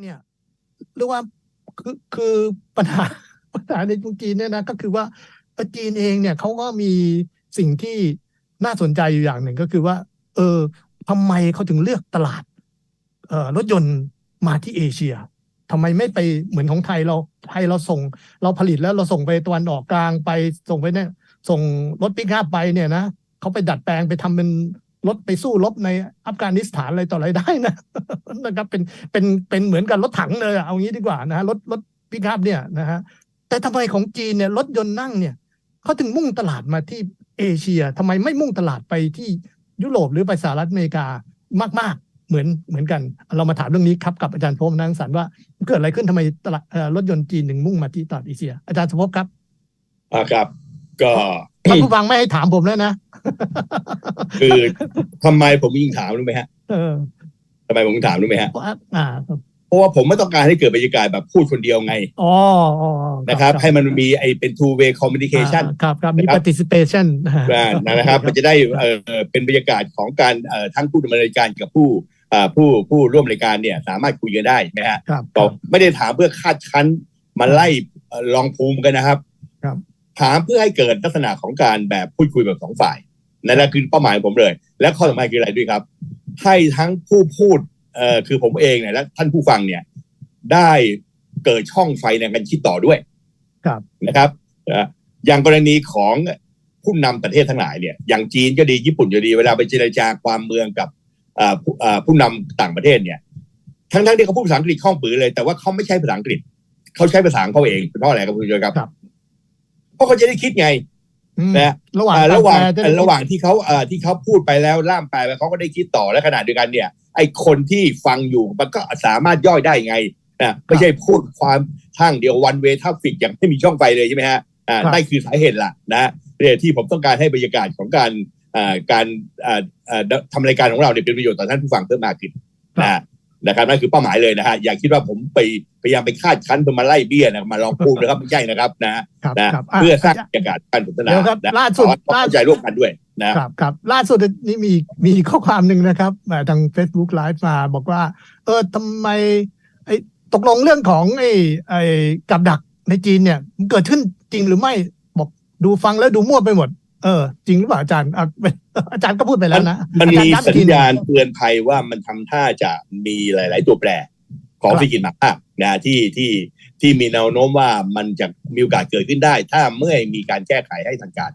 เนี่ยเรียกว่าคือคือปัญหาปัญหาในจีนเนี่ยนะก็คือว่าเอ่อจีนเองเนี่ยเขาก็มีสิ่งที่น่าสนใจอยู่อย่างหนึ่งก็คือว่า เออทำไมเขาถึงเลือกตลาด เอ่อรถยนต์มาที่เอเชียทำไมไม่ไปเหมือนของไทยเราไทยเราส่ง เราผลิตแล้วเราส่งไปตะวันออกกลางไปส่งไปเนี่ย ส่งรถปิกอัพไปเนี่ยนะเขาไปดัดแปลงไปทำเป็น รถไปสู้รบในอัฟกานิสถานอะไรต่ออะไรได้นะนะครับเป็นเป็นเป็นเหมือนกับรถถังเลยเอางี้ดีกว่านะฮะรถรถปิกอัพเนี่ยนะฮะแต่ทำไมของจีนเนี่ยรถยนต์นั่งเนี่ยเขาถึงมุ่งตลาดมาที่เอเชียทำไมไม่มุ่งตลาดไปที่ยุโรปหรือไปสหรัฐอเมริกามาก ๆ เหมือนเหมือนกัน เรามาถามเรื่องนี้ครับกับอาจารย์พงษ์นังสันว่าเกิดอะไรขึ้นทำไมตลาดรถยนต์จีนถึงมุ่งมาที่ตลาดเอเชีย อาจารย์สภพครับอ่าครับ ก็ท่านผู้ฟังไม่ให้ถามผมแล้วนะ คือทำไมผมยิ่งถามรู้ไหมฮะเออทำไมผมถึงถามรู้ไหมฮะเพราะอ่าครับเพราะว่าผมไม่ต้องการให้เกิดบรรยากาศแบบพูดคนเดียวไงอ๋ออ๋อนะครับ ให้มันมีไอ้เป็น two way communication อ่าครับครับมีนะครับ participation อ่านะครับ มันจะได้เอ่อเป็นบรรยากาศของการเอ่อทั้งผู้ดำเนินรายการกับผู้อ่าผู้ผู้ร่วมรายการเนี่ย สามารถคุยกันได้ไหมฮะครับก็ไม่ได้ถามเพื่อคาดคั้นมาไล่เอ่อลองภูมิกันนะครับ ครับ ถามเพื่อให้เกิดลักษณะของการแบบพูดคุยแบบสองฝ่ายนั่นแหละคือเป้าหมายของผมเลย และข้อสำคัญคืออะไรด้วยครับ ให้ทั้งผู้พูดเอ่อคือผมเองเนี่ยและท่านผู้ฟังเนี่ย ได้เกิดช่องไฟในการคิดต่อด้วยครับนะครับเอ่ออย่างกรณีของผู้นำประเทศทั้งหลายเนี่ยอย่างจีนก็ดีญี่ปุ่นก็ดีเวลาไปเจรจาความเมืองกับเอ่อผู้เอ่อผู้นำต่างประเทศเนี่ยทั้งทั้งๆที่เขาพูดภาษาอังกฤษคล่องปือเลยแต่ว่าเขาไม่ใช้ภาษาอังกฤษเขาใช้ภาษาของเขาเองเป็นเพราะอะไรครับคุณผู้ชมครับครับ เพราะเขาจะได้คิดไงอืมนะระหว่างอ่าระหว่างกแปลจะได้ระหว่างที่เขาเอ่อที่เขาพูดไปแล้วล่ามแปลไปเขาก็ได้คิดต่อและขณะเดียวกันเนี่ย ไอ้คนที่ฟังอยู่มันก็สามารถย่อยได้ไงนะไม่ใช่พูดความทางเดียววันเวทัฟฟิกอย่างไม่มีช่องไฟเลยใช่ไหมฮะอ่านั่นคือสาเหตุหลักนะเนี่ยที่ผมต้องการให้บรรยากาศของการอ่าการอ่าอ่าทำรายการของเราเนี่ยเป็นประโยชน์ต่อท่านผู้ฟังเพิ่มมากขึ้นนะ นะครับนั่นคือเป้าหมายเลยนะฮะอย่าคิดว่าผมไปพยายามไปคาดคั้นเพื่อมาไล่เบี้ยนะมาลองพูดนะครับไม่ใช่นะครับนะครับนะครับะเพื่อสร้างบรรยากาศการสนทนาเดี๋ยวครับนะล่าสุดขอความล่าเข้าใจร่วมกันด้วยนะครับครับล่าสุดนี่มีมีข้อความหนึ่งนะครับมาทาง Facebook Live มาบอกว่า เออทำไมไอ้ตกลงเรื่องของไอ้ไอ้กับดักในจีนเนี่ยมันเกิดขึ้นจริงหรือไม่บอกดูฟังแล้วดูมั่วไปหมด เออ จริงหรือเปล่าอาจารย์อะอาจารย์ก็พูดไปแล้วนะมันอาจารมีย์ย้ำสัอีกทีญหนึ่งญาณเตือนภัยว่ามันทำท่าจะมีหลาย ๆ ตัวแปรของครับเศรษฐกิจหมากภาพนะที่ที่ที่มีแนวโน้มว่ามันจะมีโอกาสเกิดขึ้นได้ ถ้าเมื่อมีการแก้ไขให้ทันการ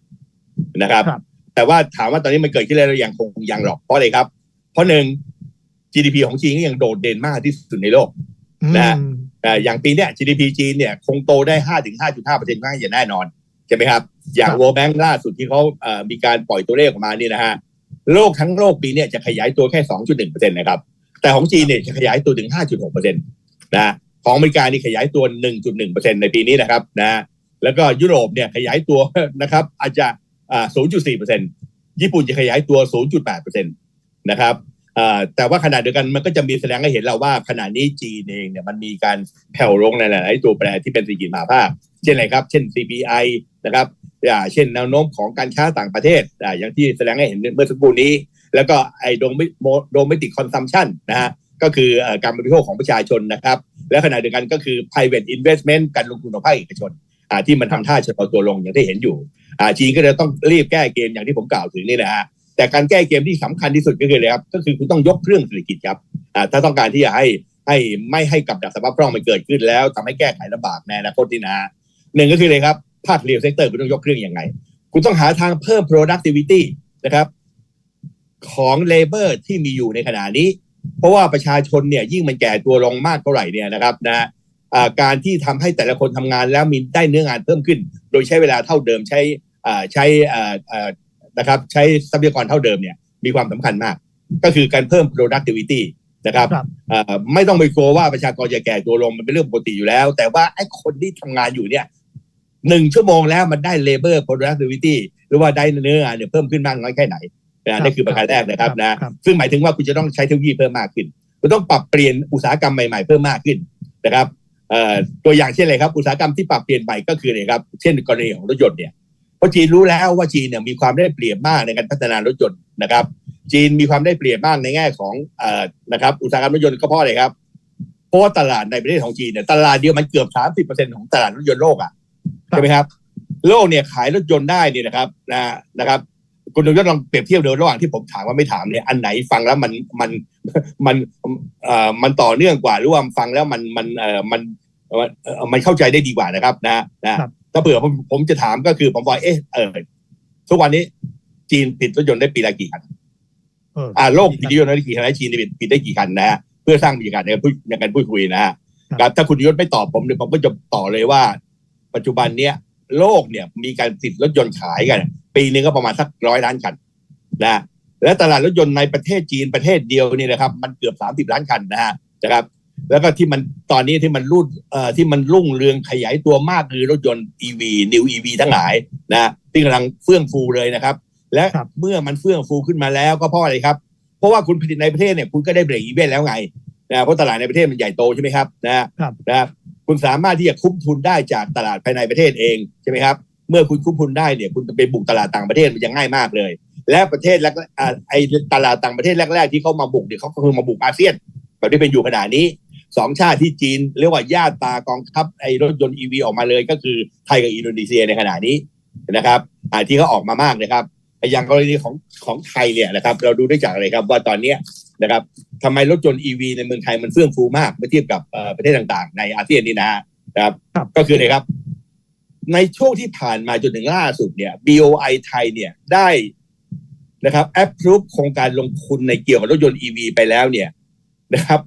นะครับครับ แต่ว่าถามว่าตอนนี้มันเกิดขึ้นแล้วหรือยังคงยังหรอกเพราะอะไรครับ เพราะหนึ่ง GDP ของจีนก็ยังโดดเด่นมากที่สุดในโลกนะอืมเอ่ออย่างปีเนี้ย GDP จีนเนี่ย คงโตได้ห้าถึงห้าจุดห้าเปอร์เซ็นต์ง่ายอย่างแน่นอน ใช่ไหมครับ อย่าง World Bank ล่าสุดที่เขาเอ่อมีการปล่อยตัวเลขออกมานี่นะฮะโลกทั้งโลกปีเนี้ยจะขยายตัวแค่สองจุดหนึ่งเปอร์เซ็นต์นะครับ แต่ของจีนเนี่ยจะขยายตัวถึงห้าจุดหกเปอร์เซ็นต์นะของอเมริกานี่ขยายตัวหนึ่งจุดหนึ่งเปอร์เซ็นต์ในปีนี้นะครับนะแล้วก็ยุโรปเนี่ยขยายตัวนะครับอาจจะอ่าศูนย์จุดสี่เปอร์เซ็นต์ญี่ปุ่นจะขยายตัวศูนย์จุดแปดเปอร์เซ็นต์นะครับอ่าแต่ว่าขณะเดียวกันมันก็จะมีแสดงให้เห็นเราว่าขณะนี้จีนเองเนี่ยมันมีการแผ่วลงในหลาย ๆ ตัวแปรที่เป็นเศรษฐกิจมหาภาค เช่นอะไรครับ เช่น CPI นะครับอ่าเช่นแนวโน้มของการค้าต่างประเทศอ่าอย่างที่แสดงให้เห็นเมื่อสักครู่นี้ แล้วก็ไอ้โดมโดมติคอนซัมชันนะฮะก็คืออการบริโภคของประชาชนนะครับ และขณะเดียวกันก็คือ private investment การลงทุนของภาคเอกชนอ่าที่มันทำท่าชะลอตัวลงอย่างที่เห็นอยู่อ่าจีนก็จะต้องรีบแก้เกมอย่างที่ผมกล่าวถึงนี่นะฮะแต่การแก้เกมที่สำคัญที่สุดก็คืออะไรครับก็คือคุณต้องยกเครื่องเศรษฐกิจครับอ่าถ้าต้องการที่จะให้ให้ไม่ให้กับดักสภาพคล่องมันเกิดขึ้นแล้วทำให้แก้ไขลำบากในอนาคตนี่นะ หนึ่งก็คือเลยครับ ภาคเรียลเซกเตอร์คุณต้องยกเครื่องยังไง คุณต้องหาทางเพิ่ม productivity นะครับ ของ labor ที่มีอยู่ในขณะนี้ เพราะว่าประชาชนเนี่ยยิ่งมันแก่ตัวลงมากเท่าไหร่เนี่ยนะครับนะอ่าการที่ทำให้แต่ละคนทำงานแล้วมีได้เนื้องานเพิ่มขึ้น โดยใช้เวลาเท่าเดิมใช้อ่าใช้อ่าอ่านะครับใช้ทรัพยากรเท่าเดิมเนี่ยมีความสำคัญมาก ก็คือการเพิ่ม productivity นะครับครับเอ่อไม่ต้องไปกลัวว่าประชากรจะแก่ตัวลงมันเป็นเรื่องปกติอยู่แล้ว แต่ว่าไอ้คนที่ทำงานอยู่เนี่ย หนึ่งชั่วโมงแล้วมันได้ labor productivity หรือว่าได้เนื้องานเนี่ยเพิ่มขึ้นมากน้อยแค่ไหนนะนั่นคือประการแรกนะครับนะครับซึ่งหมายถึงว่าคุณจะต้องใช้เทคโนโลยีเพิ่มมากขึ้นคุณต้องปรับเปลี่ยนอุตสาหกรรมใหม่ๆ เพิ่มมากขึ้นนะครับเอ่อตัวอย่างเช่นอะไรครับอุตสาหกรรมที่ปรับเปลี่ยนใหม่ก็คืออะไรครับเช่นกรณีของรถยนต์เนี่ยเพราะจีนรู้แล้วว่าจีนเนี่ยมีความได้เปรียบมากในการพัฒนารถยนต์นะครับ จีนมีความได้เปรียบมากในแง่ของเอ่อนะครับอุตสาหกรรมรถยนต์ก็เพราะอะไรครับเพราะว่าตลาดในประเทศของจีนเนี่ยตลาดเดียวมันเกือบสามสิบเปอร์เซ็นของตลาดรถยนต์โลกอะครับ ใช่ไหมครับ โลกเนี่ยขายรถยนต์ได้เนี่ยนะครับนะนะครับ คุณดยศลองเปรียบเทียบดูระหว่างที่ผมถามว่าไม่ถามเนี่ยอันไหนฟังแล้วมันมันมันเอ่อมันต่อเนื่องกว่าหรือว่าฟังแล้วมันมันเอ่อมันเอ่อเอ่อมันเข้าใจได้ดีกว่านะครับ นะนะครับถ้าเผื่อผมผมจะถามก็คือผมว่าเอ๊ะเออทุกวันนี้จีนผลิตรถยนต์ได้ปีละกี่คันเอออ่าโลกผลิตรถยนต์ได้กี่คันและจีนผลิตผลิตได้กี่คันนะฮะเพื่อสร้างบรรยากาศในการพูดในการพูดคุยนะฮะครับครับถ้าคุณยศไม่ตอบผมเนี่ยผมก็จะต่อเลยว่า ปัจจุบันเนี้ยโลกเนี่ยมีการผลิตรถยนต์ขายกัน ปีหนึ่งก็ประมาณสักร้อยล้านคันนะและตลาดรถยนต์ในประเทศจีนประเทศเดียวเนี่ยนะครับ มันเกือบสามสิบล้านคันนะฮะนะครับ แล้วก็ที่มันตอนนี้ที่มันรุ่นเอ่อที่มันรุ่งเรืองขยายตัวมากคือรถยนต์ EV New EV ทั้งหลายนะที่กำลังเฟื่องฟูเลยนะครับ และครับเมื่อมันเฟื่องฟูขึ้นมาแล้วก็เพราะอะไรครับ เพราะว่าคุณผลิตในประเทศเนี่ยคุณก็ได้เบรกอีเวนแล้วไงนะเพราะตลาดในประเทศมันใหญ่โตใช่ไหมครับนะครับนะครับ คุณสามารถที่จะคุ้มทุนได้จากตลาดภายในประเทศเองใช่ไหมครับ เมื่อคุณคุ้มทุนได้เนี่ยคุณจะไปบุกตลาดต่างประเทศมันจะง่ายมากเลย และประเทศแรกไอตลาดต่างประเทศแรก ๆ ที่เขามาบุกเนี่ยเขาก็คือมาบุกอาเซียนแบบที่เป็นอยู่ขนาดนี้สองชาติที่จีนเรียกว่าญาติตากองทัพไอรถยนต์อีวีออกมาเลย ก็คือไทยกับอินโดนีเซียในขณะนี้นะครับอ่าที่เขาออกมามากนะครับไออย่างกรณีของของไทยเนี่ยนะครับ เราดูได้จากอะไรครับว่าตอนเนี้ย นะครับทำไมรถยนต์อีวีในเมืองไทยมันเฟื่องฟูมากเมื่อเทียบกับเอ่อประเทศต่างๆ ในอาเซียนนี่นะฮะนะครับครับ ก็คือเลยครับ ในช่วงที่ผ่านมาจนถึงล่าสุดเนี่ย BOI ไทยเนี่ยได้นะครับแอปพรูฟโครงการลงทุนในเกี่ยวกับรถยนต์ EV ไปแล้วเนี่ยนะครับ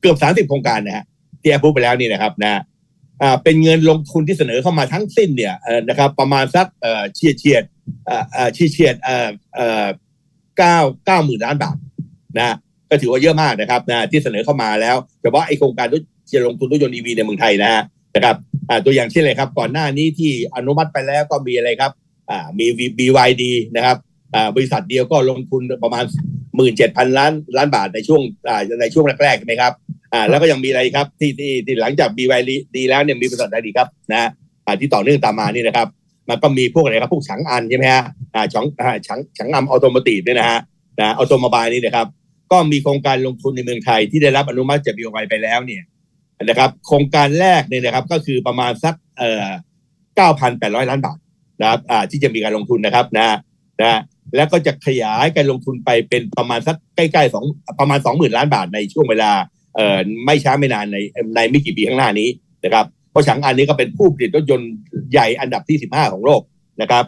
เกือบ30โครงการนะฮะที่แอปพรูฟไปแล้วนี่นะครับนะอ่าเป็นเงินลงทุนที่เสนอเข้ามาทั้งสิ้นเนี่ยเอ่อนะครับ ประมาณสักเอ่อเฉียดเฉียดเอ่อเอ่อเฉียดเฉียดเอ่อเอ่อเก้าเก้าหมื่นล้านบาทนะฮะ ก็ถือว่าเยอะมากนะครับนะที่เสนอเข้ามาแล้วแต่ว่าไอโครงการรถจะลงทุนรถยนต์ EV ในเมืองไทยนะฮะนะครับอ่าตัวอย่างเช่นเลยครับ ก่อนหน้านี้ที่อนุมัติไปแล้วก็มีอะไรครับอ่ามี BYD นะครับอ่าบริษัทเดียวก็ลงทุนประมาณหมื่นเจ็ดพันล้านล้านบาทในช่วงอ่าในช่วงแรกๆใช่ไหมครับอ่าแล้วก็ยังมีอะไรครับที่ที่ที่หลังจาก BYD แล้วเนี่ยมีบริษัทอะไรดีครับนะอ่าที่ต่อเนื่องตามมานี่นะครับ มันก็มีพวกอะไรครับพวกฉังอันใช่ไหมฮะอ่าฉังอ่าฉังฉังอัมออโตโมทีฟเนี่ยนะฮะนะออโตมบายนี่นะครับ ก็มีโครงการลงทุนในเมืองไทยที่ได้รับอนุมัติจาก BYD ไปแล้วเนี่ยนะครับโครงการแรกเนี่ยนะครับก็คือประมาณสักเอ่อ9,800 ล้านบาทนะครับอ่าที่จะมีการลงทุนนะครับนะนะแล้วก็จะขยายการลงทุนไปเป็นประมาณสักใกล้ๆสองประมาณ 20,000 ล้านบาทในช่วงเวลาเอ่อไม่ช้าไม่นานในในไม่กี่ปีข้างหน้านี้นะครับ เพราะฉางอันนี้ก็เป็นผู้ผลิตรถยนต์ใหญ่อันดับที่ 15 ของโลกนะครับ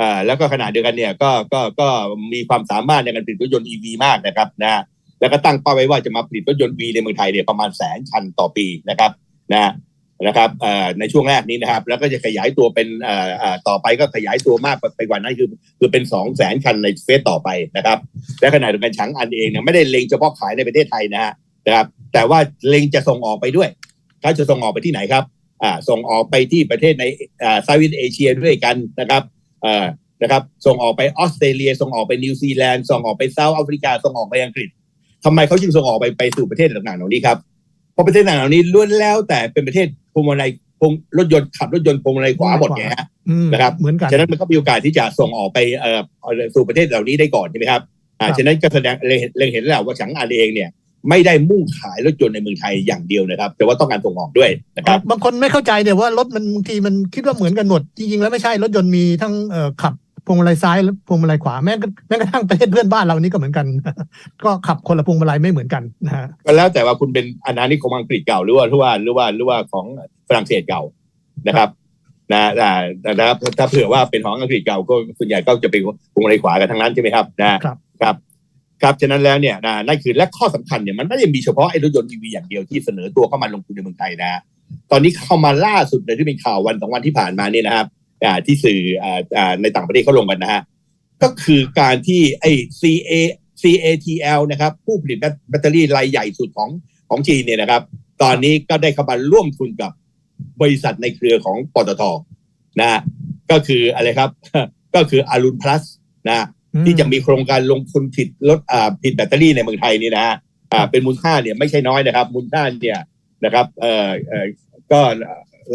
อ่าแล้วก็ขณะเดียวกันเนี่ยก็ก็ก็มีความสามารถในการผลิตรถยนต์ EV มากนะครับนะแล้วก็ตั้งเป้าไว้ว่าจะมาผลิตรถยนต์ V ในเมืองไทยเนี่ยประมาณแสนคันต่อปีนะครับนะนะครับอ่อในช่วงแรกนี้นะครับ แล้วก็จะขยายตัวเป็นอ่อเอ่อต่อไปก็ขยายตัวมากไปกว่านั้นคือคือเป็นสองแสนคันในเฟสต่อไปนะครับ และขณะเดียวกันฉางอันเองเนี่ยไม่ได้เล็งเฉพาะขายในประเทศไทยนะฮะนะครับ แต่ว่าเล็งจะส่งออกไปด้วยเขาจะส่งออกไปที่ไหนครับอ่าส่งออกไปที่ประเทศในอ่าเซาท์อีสเอเชียด้วยกันนะครับ อ่อนะครับส่งออกไปออสเตรเลีย ส่งออกไปนิวซีแลนด์ส่งออกไปเซาท์แอฟริกาส่งออกไปอังกฤษทำไมเขาจึงส่งออกไปไปสู่ประเทศต่างๆเหล่านี้ครับเพราะประเทศต่างๆเหล่านี้ล้วนแล้วแต่เป็นประเทศพวงมาลัยพวงรถยนต์ขับรถยนต์พวงมาลัยขวาหมดไงฮะอืมนะครับเหมือนกันฉะนั้นมันก็มีโอกาสที่จะส่งออกไปเอ่อเอ่อสู่ประเทศเหล่านี้ได้ก่อนใช่ไหมครับอ่าครับฉะนั้นก็แสดงเลยเลยเห็นแล้วว่าฉังอันเองเนี่ย ไม่ได้มุ่งขายรถยนต์ในเมืองไทยอย่างเดียวนะครับ แต่ว่าต้องการส่งออกด้วยนะครับบางคนไม่เข้าใจเนี่ยว่ารถมันบางทีมันคิดว่าเหมือนกันหมดจริงๆแล้วไม่ใช่รถยนต์มีทั้งเอ่อขับพวงมาลัยซ้ายและพวงมาลัยขวาแม้กระแม้กระทั่งประเทศเพื่อนบ้านเรานี่ก็เหมือนกัน ก็ขับคนละพวงมาลัยไม่เหมือนกันนะฮะก็แล้วแต่ว่าคุณเป็นอาณานิคมอังกฤษเก่าหรือว่าหรือว่าหรือว่าหรือว่าของฝรั่งเศสเก่านะครับนะอ่านะครับถ้าเผื่อว่าเป็นของอังกฤษเก่าก็ส่วนใหญ่ก็จะเป็นพวงมาลัยขวากันทั้งนั้นใช่ไหมครับนะครับ ครับฉะนั้นแล้วเนี่ยนะนั่นคือและข้อสำคัญเนี่ยมันไม่ได้มีเฉพาะไอ้รถยนต์ EV อย่างเดียวที่เสนอตัวเข้ามาลงทุนในเมืองไทยนะตอนนี้เข้ามาล่าสุดเลยที่เป็นข่าววันสองวันที่ผ่านมาเนี่ยนะครับที่สื่ออในต่างประเทศเขาลงกันนะฮะก็คือการที่ไอ้ CA CATL นะครับผู้ผลิตแบตเตอรี่รายใหญ่สุดของของจีนเนี่ยนะครับ ตอนนี้ก็ได้เข้ามาร่วมทุนกับบริษัทในเครือของปตทนะก็คืออะไรครับ ก็คืออารุณพลัสนะ ที่จะมีโครงการลงทุนผิดรถอ่าผิดแบตเตอรี่ในเมืองไทยนี่นะฮะอ่าเป็นมูลค่าเนี่ยไม่ใช่น้อยนะครับ มูลค่าเนี่ยนะครับเอ่อเอ่อก็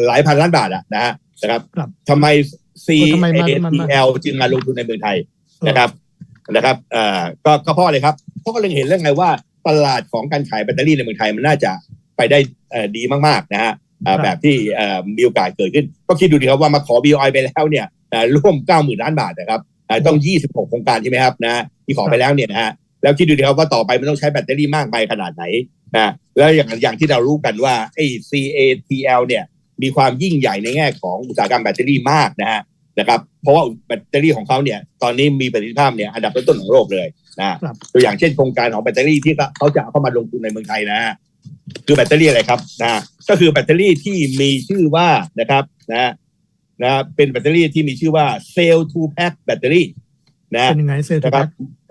หลายพันล้านบาทอะนะฮะนะครับครับทำไม C ทำไมมันมัน A T L จึงมาลงทุนในเมืองไทยนะครับนะครับเอ่อก็ก็เพราะอะไรครับเพราะก็เล็งเห็นเรื่องไงว่าตลาดของการขายแบตเตอรี่ในเมืองไทยมันน่าจะไปได้เอ่อดีมากๆนะฮะอ่าครับ แบบที่เอ่อมีโอกาสเกิดขึ้น ก็คิดดูดีครับว่ามาขอ BOI ไปแล้วเนี่ยอ่าร่วม 90,000 ล้านบาทนะครับ อ่าต้อง26โครงการใช่ไหมครับนะที่ขอไปแล้วเนี่ยนะฮะแล้วคิดดูดีครับว่าต่อไปมันต้องใช้แบตเตอรี่มากไปขนาดไหนนะแล้วอย่างอย่างที่เรารู้กันว่าไอ้ CATL เนี่ยมีความยิ่งใหญ่ในแง่ของอุตสาหกรรมแบตเตอรี่มากนะฮะนะครับเพราะว่าแบตเตอรี่ของเขาเนี่ยตอนนี้มีประสิทธิภาพเนี่ยอันดับต้นๆของโลกเลยนะครับตัวอย่างเช่นโครงการของแบตเตอรี่ที่เขาจะเอาเข้ามาลงทุนในเมืองไทยนะฮะคือแบตเตอรี่อะไรครับนะก็คือแบตเตอรี่ที่มีชื่อว่านะครับนะ นะเป็นแบตเตอรี่ที่มีชื่อว่า Cell to Pack แบตเตอรี่นะเป็นยังไงเซลล์นะครับ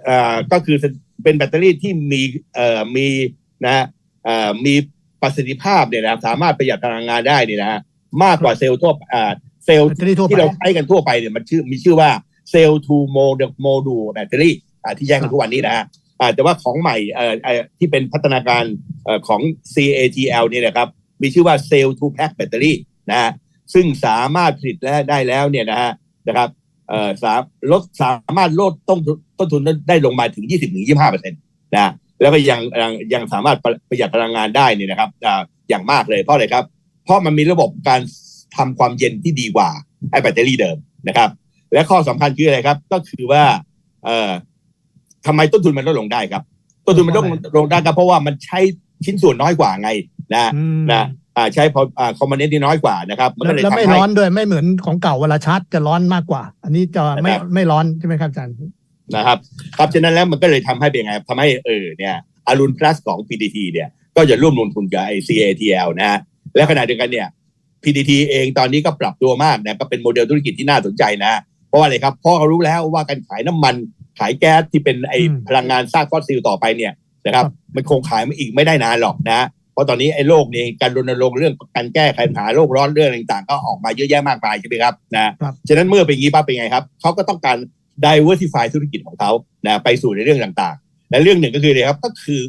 อ่าก็คือเป็นแบตเตอรี่ที่มีเอ่อมีนะเอ่อมีประสิทธิภาพเนี่ยนะสามารถประหยัดพลังงานได้เนี่ยนะฮะมากกว่าเซลล์ทั่วอ่าเซลล์แบตเตอรี่ทั่วไปที่เราใช้กันทั่วไปเนี่ยมันชื่อมีชื่อว่าเซลล์ทูโมดโมดูแบตเตอรี่อ่าที่แยกกันทุกวันนี้นะฮะอ่าแต่ว่าของใหม่เอ่อเอ่อที่เป็นพัฒนาการเอ่อของ CATL เนี่ยนะครับ มีชื่อว่าเซลล์ทูแพ็คแบตเตอรี่นะฮะ ซึ่งสามารถผลิตและได้แล้วเนี่ยนะฮะนะครับเอ่อสามลดสามารถลดต้นทุนต้นทุนได้ลงมาถึง 20ถึง25เปอร์เซ็นต์นะแล้วก็ยังยังยังสามารถประประหยัดพลังงานได้เนี่ยนะครับอ่าอย่างมากเลยเพราะอะไรครับ เพราะมันมีระบบการทำความเย็นที่ดีกว่าไอ้แบตเตอรี่เดิมนะครับ และข้อสำคัญคืออะไรครับ ก็คือว่า เอ่อทำไมต้นทุนมันลดลงได้ครับ ต้นทุนมันลดลงได้ครับเพราะว่ามันใช้ชิ้นส่วนน้อยกว่าไง นะอืมนะ อ่าใช้พออ่าคอมมานเนนที่น้อยกว่านะครับ มันแล้ก็วเลยแล้วทำไม่ให้ ร้อนด้วยไม่เหมือนของเก่าเวลาชาร์จจะร้อนมากกว่า อันนี้จะไม่นะครับ ไม่ร้อนใช่ไหมครับอาจารย์ นะครับครับฉะนั้นแล้วมันก็เลยทำให้เป็นไงครับทำให้เออเนี่ยอารุณ plus ของ PTT เนี่ยก็จะร่วมลงทุนกับไอ CATL นะฮะและขณะเดียวกันเนี่ย PTT เองตอนนี้ก็ปรับตัวมากนะก็เป็นโมเดลธุรกิจที่น่าสนใจนะ เพราะว่าอะไรครับเพราะเขารู้แล้วว่าการขายน้ำมันขายแก๊สที่เป็นไออืมพลังงานซากฟอสซิลต่อไปเนี่ยนะครับครับมันคงขายมาอีกไม่ได้นานหรอกนะ เพราะตอนนี้ไอ้โลกนี้การรณรงค์เรื่องการแก้ไขปัญหาโลกร้อนเรื่องต่างๆ ก็ออกมาเยอะแยะมากมายใช่ไหมครับนะครับฉะนั้นเมื่อเป็นอย่างนี้ปั๊บเป็นไงครับเขาก็ต้องการ diversify ธุรกิจของเขานะไปสู่ในเรื่องต่างๆ และเรื่องหนึ่งก็คือเลยครับก็คือ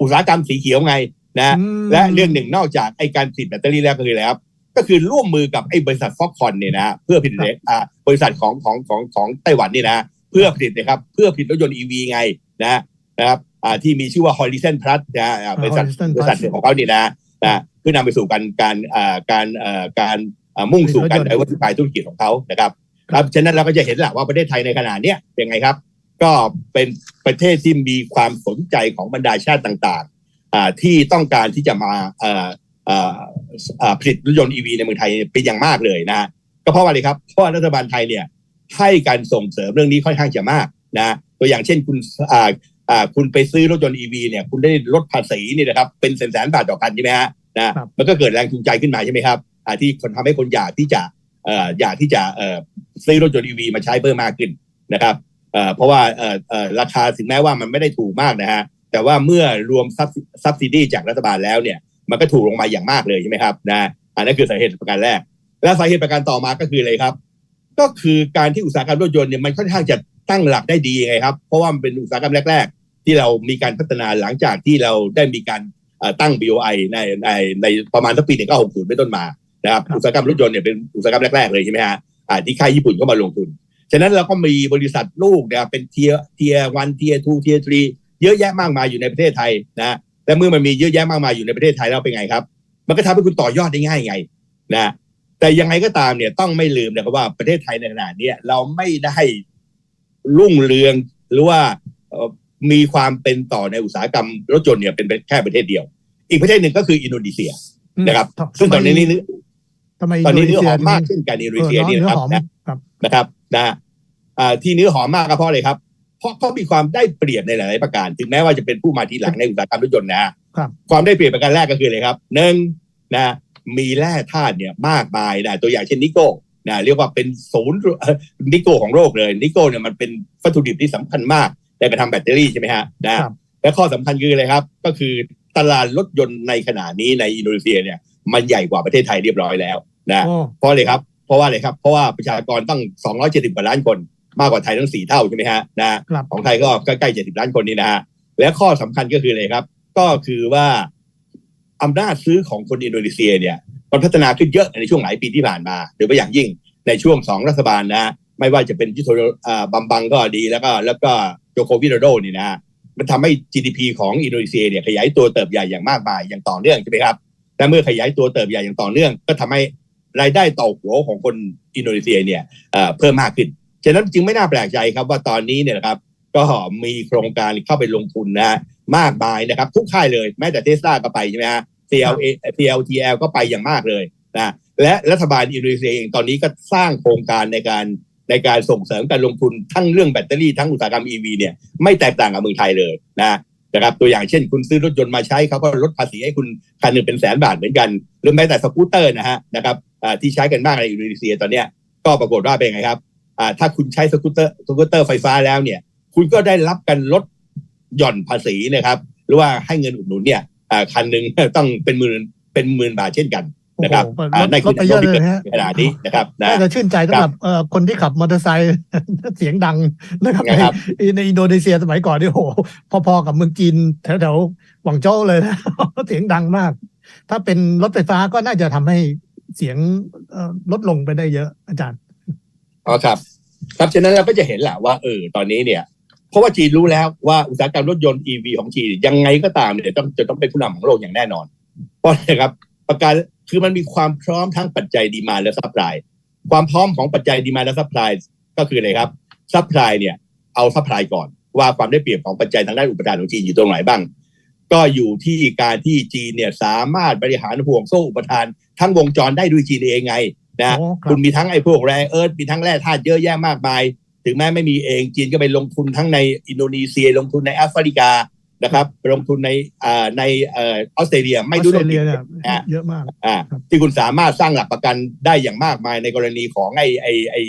อุตสาหกรรมสีเขียวไงนะอืมและเรื่องหนึ่งนอกจากไอ้การผลิตแบตเตอรี่แล้วก็คืออะไรครับก็คือร่วมมือกับไอ้บริษัทฟอกคอนเนี่ยนะฮะเพื่อผลิตอ่าบริษัทของของของของไต้หวันนี่นะ เพื่อผลิตนะครับ เพื่อผลิตรถยนต์ EV ไงนะนะครับอ่า ที่มีชื่อว่า Horizon Plus นะอ่าบริษัท Horizon บริษัท Plus ของเขานี่นะนะเพื่อนำไปสู่การการอ่าการเอ่อการอ่ามุ่งสู่การรถยนต์ไดเวอร์ซิฟายธุรกิจของเขานะครับครับฉะนั้นเราก็จะเห็นแหละว่าประเทศไทยในขณะเนี้ยเป็นไงครับ ก็เป็นประเทศที่มีความสนใจของบรรดาชาติต่างๆอ่าที่ต้องการที่จะมาเอ่อเอ่อเอ่อผลิตรถยนต์ EV ในเมืองไทยเป็นอย่างมากเลยนะฮะก็เพราะว่าอะไรครับเพราะว่ารัฐบาลไทยเนี่ยให้การส่งเสริมเรื่องนี้ค่อนข้างจะมากนะตัวอย่างเช่นคุณอ่าอ่า คุณไปซื้อรถยนต์ EV เนี่ยคุณได้ลดภาษีนี่นะครับเป็นแสนๆบาทต่อคันใช่ไหมฮะนะครับมันก็เกิดแรงจูงใจขึ้นมาใช่ไหมครับอ่าที่คนทำให้คนอยากที่จะเอ่ออยากที่จะเอ่อซื้อรถยนต์ EV มาใช้เพิ่มมากขึ้นนะครับเอ่อเพราะว่าเอ่อเอ่อราคาถึงแม้ว่ามันไม่ได้ถูกมากนะฮะแต่ว่าเมื่อรวมซับซับซิดีจากรัฐบาลแล้วเนี่ยมันก็ถูกลงมาอย่างมากเลยใช่ไหมครับนะอันนั้นคือสาเหตุประการแรก และสาเหตุประการต่อมาก็คืออะไรครับ ก็คือการที่อุตสาหกรรมรถยนต์เนี่ยมันค่อนข้างจะตั้งหลักได้ดีไงครับ เพราะว่ามันเป็นอุตสาหกรรมแรกๆ ที่เรามีการพัฒนาหลังจากที่เราได้มีการเอ่อตั้ง BOI ในในในประมาณสักปีหนึ่งก็หกศูนย์เป็นต้นมานะครับครับอุตสาหกรรมรถยนต์เนี่ยเป็นอุตสาหกรรมแรกๆเลยใช่ไหมฮะอ่าที่ค่ายญี่ปุ่นเข้ามาลงทุน ฉะนั้นเราก็มีบริษัทลูกนะครับเป็นเทียเทียวันเทียทูเทียทรีเยอะแยะมากมายอยู่ในประเทศไทยนะและเมื่อมันมีเยอะแยะมากมายอยู่ในประเทศไทยแล้วเป็นไงครับ มันก็ทำให้คุณต่อยอดได้ง่ายไงนะแต่ยังไงก็ตามเนี่ยต้องไม่ลืมนะครับว่าประเทศไทยในขณะเนี้ยเราไม่ได้รุ่งเรืองหรือว่าเอ่อ มีความเป็นต่อในอุตสาหกรรมรถยนต์เนี่ยเป็นแค่ประเทศเดียว อีกประเทศหนึ่งก็คืออินโดนีเซียนะครับทำซึ่งตอนนี้นี่ทำไมตอนนี้เนื้อหอมโดนีมากเซียเช่นกันอินโดเอนีอเซียนี่เนื้นะอครับหอมนะครับนะครับนะฮะอ่าที่เนื้อหอมมากก็เพราะอะไรครับ เพราะเขามีความได้เปรียบในหลาย ๆ ประการ ถึงแม้ว่าจะเป็นผู้มาทีหลังในอุตสาหกรรมรถยนต์นะครับความได้เปรียบประการแรกก็คืออะไรครับหนึ่งนะมีแร่ธาตุเนี่ยมากมายนะตัวอย่างเช่นนิโก้นะเรียกว่าเป็นศูนย์เอ่อนิโก้ของโลกเลยนิโก้เนี่ยมันเป็นวัตถุดิบที่สำคัญมาก ในการทำแบตเตอรี่ใช่ไหมฮะนะครับและข้อสำคัญคืออะไรครับ ก็คือตลาดรถยนต์ในขณะนี้ในอินโดนีเซียเนี่ยมันใหญ่กว่าประเทศไทยเรียบร้อยแล้วนะโอ้เพราะอะไรครับเพราะว่าอะไรครับเพราะว่าประชากรตั้ง 270กว่าล้านคนมากกว่าไทยทั้ง4เท่าใช่ไหมฮะนะครับของไทยก็ใกล้ๆ70ล้านคนนี่นะฮะและข้อสำคัญก็คืออะไรครับ ก็คือว่าอำนาจซื้อของคนอินโดนีเซียเนี่ยมันพัฒนาขึ้นเยอะในช่วงหลายปีที่ผ่านมาโดยเฉพาะอย่างยิ่งในช่วงสองรัฐบาลนะฮะไม่ว่าจะเป็นยุทโธอ่าบัมบังก็ดีแล้วก็แล้วก็ โจโควิโดโดนี่นะฮะมันทำให้ GDP ของอินโดนีเซียเนี่ยขยายตัวเติบใหญ่อย่างมากมายอย่างต่อเนื่องใช่ไหมครับและเมื่อขยายตัวเติบใหญ่อย่างต่อเนื่อง ก็ทำให้รายได้ต่อหัวของคนอินโดนีเซียเนี่ยเอ่อเพิ่มมากขึ้น ฉะนั้นจึงไม่น่าแปลกใจครับว่าตอนนี้เนี่ยนะครับก็มีโครงการเข้าไปลงทุนนะฮะมากมายนะครับทุกค่ายเลยแม้แต่เทสลาก็ไปใช่ไหมฮะ CLA CLTL ก็ไปอย่างมากเลยนะและรัฐบาลอินโดนีเซียเองตอนนี้ก็สร้างโครงการในการ ในการส่งเสริมการลงทุนทั้งเรื่องแบตเตอรี่ทั้งอุตสาหกรรม EV เนี่ยไม่แตกต่างกับเมืองไทยเลยนะนะครับตัวอย่างเช่น คุณซื้อรถยนต์มาใช้เขาก็ลดภาษีให้คุณคันหนึ่งเป็นแสนบาทเหมือนกัน หรือแม้แต่สกูตเตอร์นะฮะนะครับที่ใช้กันมากในอินโดนีเซียตอนเนี้ยก็ปรากฏว่าเป็นไงครับถ้าคุณใช้สกูตเตอร์สกูตเตอร์ไฟฟ้าแล้วเนี่ย คุณก็ได้รับการลดหย่อนภาษีนะครับ หรือว่าให้เงินอุดหนุนเนี่ยคันหนึ่งต้องเป็นหมื่นเป็นหมื่นบาทเช่นกัน นะโหครับลอ่าดนั่นลคืดอไปเยอะเลยนะฮะขนาดนี้นะครับนะน่าจะชื่นใจสำหรับเอ่อคนที่ขับมอเตอร์ไซค์เสียงดังนะครับในนะครับในอินโดนีเซียสมัยก่อนนี่โหพอๆกับเมืองจีนแถวๆหวังโจวเลยนะเสียงดังมาก ถ้าเป็นรถไฟฟ้าก็น่าจะทำให้เสียงเอ่อลดลงไปได้เยอะอาจารย์อ๋อครับ ครับฉะนั้นเราก็จะเห็นแหละว่าเออตอนนี้เนี่ยเพราะว่าจีนรู้แล้วว่าอุตสาหกรรมรถยนต์ EV ของจีนยังไงก็ตามเนี่ยต้องจะต้องเป็นผู้นำของโลกอย่างแน่นอนเพราะอะไรครับประการ คือมันมีความพร้อมทั้งปัจจัยดีมาและซัพพลายความพร้อมของปัจจัยดีมาและซัพพลายก็คืออะไรครับซัพพลายเนี่ยเอาซัพพลายก่อนว่าความได้เปรียบของปัจจัยทางด้านอุปทานของจีนอยู่ตรงไหนบ้าง ก็อยู่ที่การที่จีนเนี่ยสามารถบริหารห่วงโซ่อุปทาน ทั้งวงจรได้ด้วยจีนเองไงนะโอ้ครับคุณมีทั้งไอ้พวกแร่เอิร์ธมีทั้งแร่ธาตุเยอะแยะมากมาย ถึงแม้ไม่มีเองจีนก็ไปลงทุนทั้งในอินโดนีเซีย ลงทุนในแอฟริกา นะครับลงทุนในอ่าในเอ่อออสเตรเลียไม่รู้ออสเตรเลียเรื่เนี่อยงเยอะมากอ่าครับที่คุณสามารถสร้างหลักประกันได้อย่างมากมายในกรณีของไอ้ไอ้ไอ้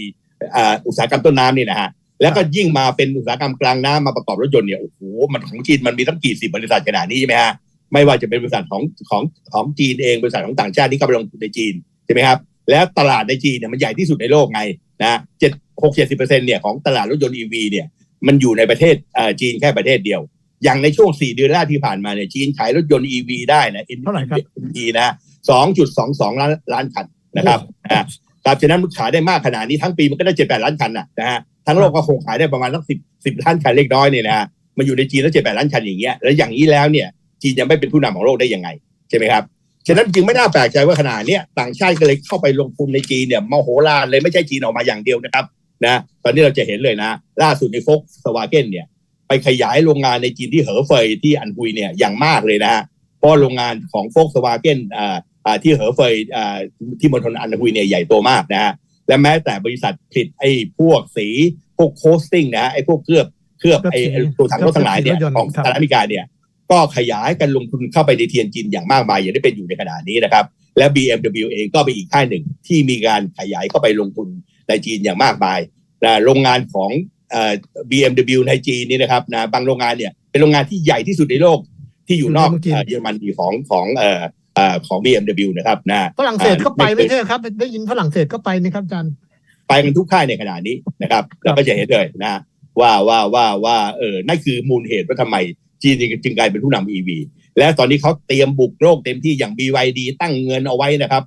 อ่าอุตสาหกรรมต้นน้ำนี่นะฮะแล้วก็ยิ่งมาเป็นอุตสาหกรรมกลางน้ำมาประกอบรถยนต์เนี่ยโอ้โหมันของจีนมันมีตั้งกี่สิบบริษัทขนาดนี้ใช่ไหมฮะไม่ว่าจะเป็นบริษัทของของของจีนเองบริษัทของต่างชาติที่เข้าไปลงทุนในจีนใช่ไหมครับแล้วตลาดในจีนเนี่ยมันใหญ่ที่สุดในโลกไงนะเจ็ดหกเจ็ดสิบเปอร์เซ็นเนี่ยของตลาดรถยนต์ EV เนี่ยมันอยู่ในประเทศเอ่อจีนแค่ประเทศเดียว อย่างในช่วงสี่เดือนแรกที่ผ่านมาเนี่ยจีนขายรถยนต์ EV ได้นะเท่าไหร่ครับดีนะสองจุดสองสองล้านล้านคันนะครับอ่าครับฉะนั้นมันขายได้มากขนาดนี้ทั้งปีมันก็ได้เจ็ดแปดล้านคันนะนะฮะทั้งโลกก็คงขายได้ประมาณสักสิบสิบล้านคันเล็กน้อยเนี่ยนะฮะมันอยู่ในจีนแล้วเจ็ดแปดล้านคันอย่างเงี้ยแล้วอย่างนี้แล้วเนี่ยจีนจะไม่เป็นผู้นำของโลกได้ยังไงใช่ไหมครับฉะนั้นจึงไม่น่าแปลกใจว่าขนาดเนี้ยต่างชาติก็เลยเข้าไปลงทุนในจีนเนี่ยมโหฬารเลยไม่ใช่จีนออกมาอย่างเดียวนะครับนะตอนนี้เราจะเห็นเลยนะ ล่าสุดในโฟกสวาเกนเนี่ย ไปขยายโรงงานในจีนที่เหอเฟยที่อันฮุยเนี่ยอย่างมากเลยนะฮะเพราะโรงงานของโฟกสวาเกนอ่าอ่าที่เหอเฟยอ่าที่มณฑลอันฮุยเนี่ยใหญ่โตมากนะฮะและแม้แต่บริษัทผลิตไอ้พวกสีพวกโคสติ้งนะฮะไอ้พวกเคลือบเคลือบไอ้ไอ้ตัวถังรถทั้งหลายเนี่ยเคลือบสีรถยนต์ของครับสหรัฐอเมริกาเนี่ยก็ขยายกันลงทุนเข้าไปในเทียนจินอย่างมากมายอย่างที่เป็นอยู่ในขณะนี้นะครับ และ BMW เองก็เป็นอีกค่ายหนึ่งที่มีการขยายเข้าไปลงทุนในจีนอย่างมากมายนะโรงงานของเอ่อ BMW ในจีนนี่นะครับนะบางโรงงานเนี่ยเป็นโรงงานที่ใหญ่ที่สุดในโลกที่อยู่นอกอยู่ในเมืองจีนเอ่อเยอรมนีของของเอ่อเอ่อของ BMW นะครับนะฝรั่งเศสก็ไปอ่าไม่ใช่ครับ ได้ยินฝรั่งเศสก็ไปนี่ครับอาจารย์ไปกันทุกค่ายในขณะนี้นะครับเราก็จะเห็นเลยนะว่าว่าว่าว่าเออนั่นคือมูลเหตุว่าทำไมจีนจึงกลายเป็นผู้นำ EV และตอนนี้เขาเตรียมบุกโลกเต็มที่อย่าง BYD ตั้งเงินเอาไว้นะครับ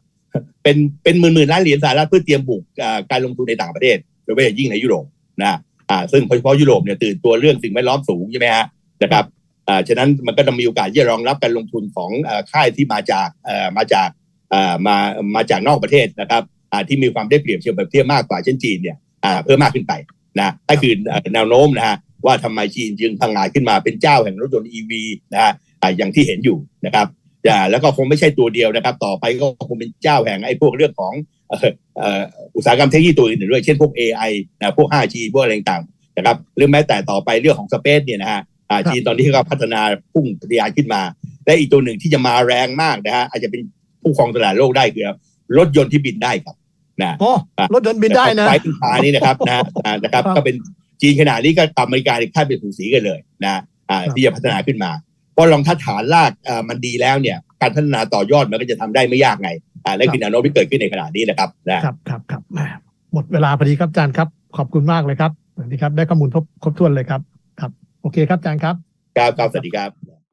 เป็นเป็นหมื่นหมื่นล้านเหรียญสหรัฐเพื่อเตรียมบุกอ่าการลงทุนในต่างประเทศโดยเฉพาะอย่างยิ่งในยุโรปนะ อ่าซึ่งโดยเฉพาะยุโรปเนี่ยตื่นตัวเรื่องสิ่งแวดล้อมสูงใช่ไหมฮะนะครับอ่าฉะนั้นมันก็จะมีโอกาสที่จะรองรับการลงทุนของอ่าค่ายที่มาจากอ่อมาจากอ่ามามาจากนอกประเทศนะครับอ่าที่มีความได้เปรียบเทียบแบบเทียบมากกว่าเช่นจีนเนี่ยอ่าเพิ่มมากขึ้นไปนะนั่นคือแนวโน้มนะฮะว่าทำไมจีนจึงพังงาขึ้นมาเป็นเจ้าแห่งรถยนต์ EV นะฮะอ่าอย่างที่เห็นอยู่นะครับอ่าแล้วก็คงไม่ใช่ตัวเดียวนะครับ ต่อไปก็คงเป็นเจ้าแห่งไอ้พวกเรื่องของ อ่อเอ่ออุตสาหกรรมเทคโนโลยีตัวอื่นด้วย เช่นพวก AI นะพวก 5G พวกอะไรต่างๆนะครับหรือแม้แต่ต่อไปเรื่องของสเปซเนี่ยนะฮะอ่าครับจีนตอนนี้ก็พัฒนาพุ่งทะยานขึ้นมา และอีกตัวหนึ่งที่จะมาแรงมากนะฮะอาจจะเป็นผู้ครองตลาดโลกได้คือรถยนต์ที่บินได้ครับนะโอ้รถยนต์บินได้นะไฟขึ้นฟ้านี่นะครับนะอ่านะครับครับ ก็เป็นจีนขนาดนี้ก็กับอเมริกาค่ายเป็นสูสีกันเลยนะอ่าครับที่จะพัฒนาขึ้นมาเพราะลองถ้าฐานรากอ่ามันดีแล้วเนี่ย การพัฒนาต่อยอดมันก็จะทำได้ไม่ยากไง อ่านั่นคือแนวโน้มที่เกิดขึ้นในขณะนี้นะครับนะครับครับครับแหมหมดเวลาพอดีครับอาจารย์ครับ ขอบคุณมากเลยครับสวัสดีครับได้ข้อมูลครบครบถ้วนเลยครับครับ โอเคครับอาจารย์ครับครับครับสวัสดีครับ